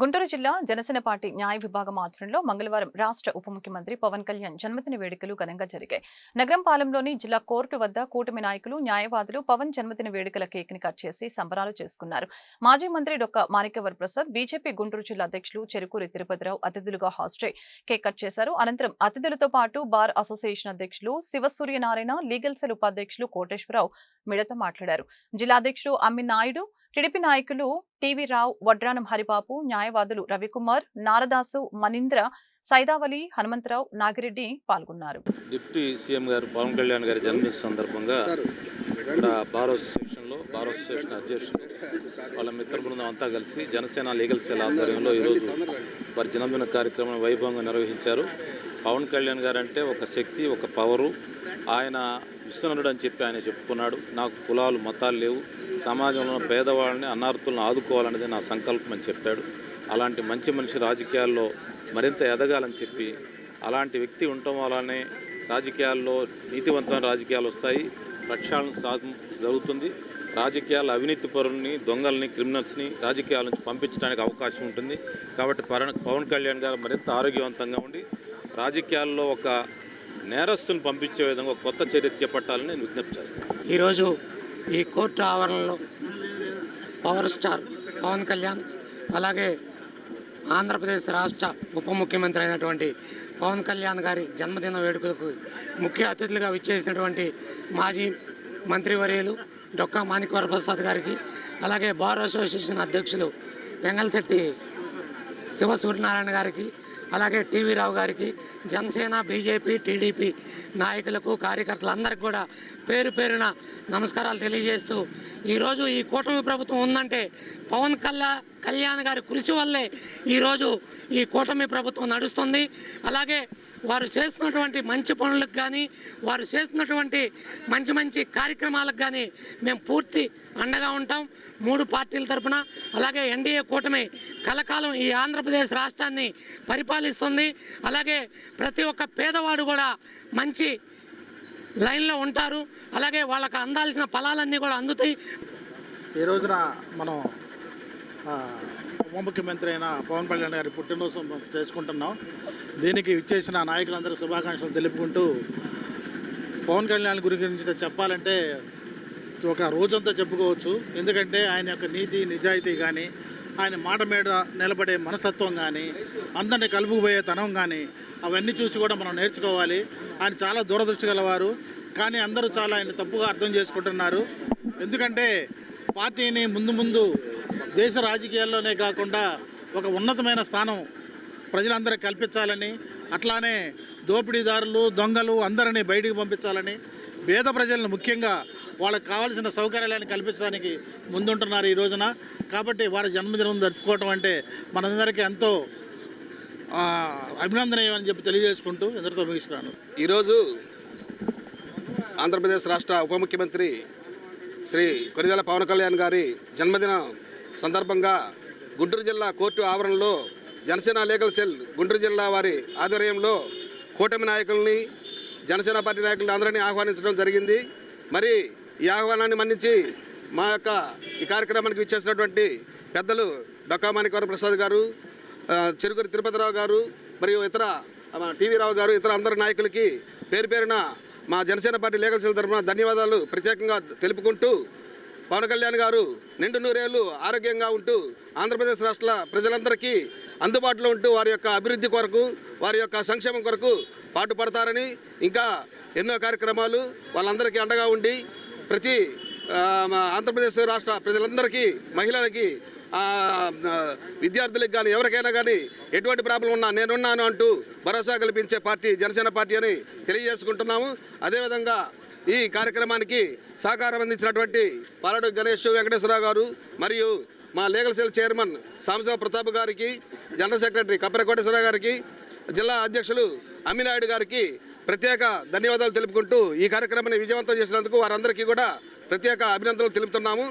గుంటూరు జిల్లా జనసేన పార్టీ న్యాయ విభాగం ఆధ్వర్యంలో మంగళవారం రాష్ట్ర ఉప ముఖ్యమంత్రి పవన్ కళ్యాణ్ జన్మదిన వేడుకలు ఘనంగా జరిగాయి. నగరం పాలెంలోని జిల్లా కోర్టు వద్ద కూటమి నాయకులు న్యాయవాదులు పవన్ జన్మదిన వేడుకల కేక్ని కట్ చేసి సంబరాలు చేసుకున్నారు. మాజీ మంత్రి డొక్క మాణిక్యవర్ ప్రసాద్ బీజేపీ గుంటూరు జిల్లా అధ్యక్షులు చెరుకూరి తిరుపతిరావు అతిథులుగా హాజరై కేక్ కట్ చేశారు. అనంతరం అతిథులతో పాటు బార్ అసోసియేషన్ అధ్యక్షులు శివసూర్యనారాయణ లీగల్ సెల్ ఉపాధ్యక్షులు కోటేశ్వరరావు మిడతో మాట్లాడారు. జిల్లా అధ్యక్షుడు అమ్మి నాయుడు టీడీపీ నాయకులు టీవీ రావు వడ్రానం హరిబాబు న్యాయవాదులు రవికుమార్ నారదాసు మనింద్ర సైదావలి హనుమంతరావు నాగిరెడ్డి పాల్గొన్నారు. డిప్యూటీ సీఎం గారు పవన్ కళ్యాణ్ గారి జన్మదిన సందర్భంగా ఇక్కడ బార్ అసోసియేషన్లో బార్ అసోసియేషన్ అధ్యక్షులు వాళ్ళ మిత్ర బృందం అంతా కలిసి జనసేన లీగల్ సెల్ ఆధ్వర్యంలో ఈరోజు వారి జన్మదిన కార్యక్రమం వైభవంగా నిర్వహించారు. పవన్ కళ్యాణ్ గారు అంటే ఒక శక్తి ఒక పవరు. ఆయన విశ్వనుడు అని చెప్పి ఆయన చెప్పుకున్నాడు. నాకు కులాలు మతాలు లేవు. సమాజంలో పేదవాళ్ళని అనార్థులను ఆదుకోవాలనేది నా సంకల్పం అని చెప్పాడు. అలాంటి మంచి మనిషి రాజకీయాల్లో మరింత ఎదగాలని చెప్పి అలాంటి వ్యక్తి ఉండటం వల్లనే రాజకీయాల్లో నీతివంతమైన రాజకీయాలు వస్తాయి. ప్రక్షాళన సాధన జరుగుతుంది. రాజకీయాల అవినీతి పరుల్ని దొంగల్ని క్రిమినల్స్ని రాజకీయాల నుంచి పంపించడానికి అవకాశం ఉంటుంది. కాబట్టి పవన్ పవన్ కళ్యాణ్ గారు మరింత ఆరోగ్యవంతంగా ఉండి రాజకీయాల్లో ఒక నేరస్తుని పంపించే విధంగా కొత్త చర్య చేపట్టాలని నేను విజ్ఞప్తి చేస్తాను. ఈరోజు ఈ కోర్టు ఆవరణలో పవర్ స్టార్ పవన్ కళ్యాణ్ అలాగే ఆంధ్రప్రదేశ్ రాష్ట్ర ఉప ముఖ్యమంత్రి అయినటువంటి పవన్ కళ్యాణ్ గారి జన్మదిన వేడుకలకు ముఖ్య అతిథులుగా విచ్చేసినటువంటి మాజీ మంత్రివర్యులు డొక్కా మాణిక్వర ప్రసాద్ గారికి అలాగే బార్ అసోసియేషన్ అధ్యక్షులు వెంగళశెట్టి శివ సూర్యనారాయణ గారికి అలాగే టీవీ రావు గారికి జనసేన బీజేపీ టీడీపీ నాయకులకు కార్యకర్తలందరికీ కూడా పేరు పేరున నమస్కారాలు తెలియజేస్తూ ఈరోజు ఈ కూటమి ప్రభుత్వం ఉందంటే పవన్ కళ్యాణ్ కళ్యాణ్ గారి కృషి వల్లే ఈరోజు ఈ కూటమి ప్రభుత్వం నడుస్తుంది. అలాగే వారు చేస్తున్నటువంటి మంచి పనులకు కానీ వారు చేస్తున్నటువంటి మంచి మంచి కార్యక్రమాలకు కానీ మేము పూర్తి అండగా ఉంటాం. మూడు పార్టీల తరపున అలాగే ఎన్డీఏ కూటమి కలకాలం ఈ ఆంధ్రప్రదేశ్ రాష్ట్రాన్ని పరిపాలిస్తుంది. అలాగే ప్రతి ఒక్క పేదవాడు కూడా మంచి లైన్లో ఉంటారు. అలాగే వాళ్ళకు అందాల్సిన ఫలాలన్నీ కూడా అందుతాయి. ఈ రోజున మనం ఉప ముఖ్యమంత్రి అయిన పవన్ కళ్యాణ్ గారి పుట్టినరోజు చేసుకుంటున్నాం. దీనికి ఇచ్చేసిన నాయకులందరూ శుభాకాంక్షలు తెలుపుకుంటూ పవన్ కళ్యాణ్ గురి గురించి చెప్పాలంటే ఒక రోజంతా చెప్పుకోవచ్చు. ఎందుకంటే ఆయన యొక్క నీతి నిజాయితీ కానీ ఆయన మాట మీద నిలబడే మనస్తత్వం కానీ అందరిని కలుపుకుపోయే తనం కానీ అవన్నీ చూసి కూడా మనం నేర్చుకోవాలి. ఆయన చాలా దూరదృష్టి గలవారు. కానీ అందరూ చాలా ఆయన తప్పుగా అర్థం చేసుకుంటున్నారు. ఎందుకంటే పార్టీని ముందు ముందు దేశ రాజకీయాల్లోనే కాకుండా ఒక ఉన్నతమైన స్థానం ప్రజలందరికీ కల్పించాలని అట్లానే దోపిడీదారులు దొంగలు అందరినీ బయటికి పంపించాలని పేద ప్రజలను ముఖ్యంగా వాళ్ళకి కావాల్సిన సౌకర్యాలను కల్పించడానికి ముందుంటున్నారు ఈ రోజున. కాబట్టి వారి జన్మదినం జరుపుకోవటం అంటే మనందరికీ ఎంతో అభినందనీయమని చెప్పి తెలియజేసుకుంటూ ఎందరితో ముగిస్తున్నాను. ఈరోజు ఆంధ్రప్రదేశ్ రాష్ట్ర ఉప ముఖ్యమంత్రి శ్రీ కొనిదెల పవన్ కళ్యాణ్ గారి జన్మదిన సందర్భంగా గుంటూరు జిల్లా కోర్టు ఆవరణలో జనసేన లీగల్ సెల్ గుంటూరు జిల్లా వారి ఆధ్వర్యంలో కూటమి నాయకుల్ని జనసేన పార్టీ నాయకులను అందరినీ ఆహ్వానించడం జరిగింది. మరి ఈ ఆహ్వానాన్ని మన్నించి మా యొక్క ఈ కార్యక్రమానికి ఇచ్చేసినటువంటి పెద్దలు డొక్కామాణికవర ప్రసాద్ గారు ఆ, తిరుపతిరావు గారు మరియు ఇతర టీవీ రావు గారు ఇతర అందరి నాయకులకి పేరు పేరున మా జనసేన పార్టీ లీగల్ సెల్ తరఫున ధన్యవాదాలు ప్రత్యేకంగా తెలుపుకుంటూ పవన్ కళ్యాణ్ గారు నిండు నూరేళ్ళు ఆరోగ్యంగా ఉంటూ ఆంధ్రప్రదేశ్ రాష్ట్ర ప్రజలందరికీ అందుబాటులో ఉంటూ వారి యొక్క అభివృద్ధి కొరకు వారి యొక్క సంక్షేమం కొరకు పాటుపడతారని ఇంకా ఎన్నో కార్యక్రమాలు వాళ్ళందరికీ అండగా ఉండి ప్రతి మా ఆంధ్రప్రదేశ్ రాష్ట్ర ప్రజలందరికీ మహిళలకి విద్యార్థులకు కానీ ఎవరికైనా కానీ ఎటువంటి ప్రాబ్లం ఉన్నా నేనున్నాను అంటూ భరోసా కల్పించే పార్టీ జనసేన పార్టీ అని తెలియజేసుకుంటున్నాము. అదేవిధంగా ఈ కార్యక్రమానికి సహకారం అందించినటువంటి పాలడు గణేష్ వెంకటేశ్వరరావు గారు మరియు మా legal cell chairman Sambasiva Pratap గారికి జనరల్ సెక్రటరీ కప్పరకోటేశ్వరరావు గారికి జిల్లా అధ్యక్షులు అమ్మినాయుడు గారికి ప్రత్యేక ధన్యవాదాలు తెలుపుకుంటూ ఈ కార్యక్రమాన్ని విజయవంతం చేసినందుకు వారందరికీ కూడా ప్రత్యేక అభినందనలు తెలుపుతున్నాము.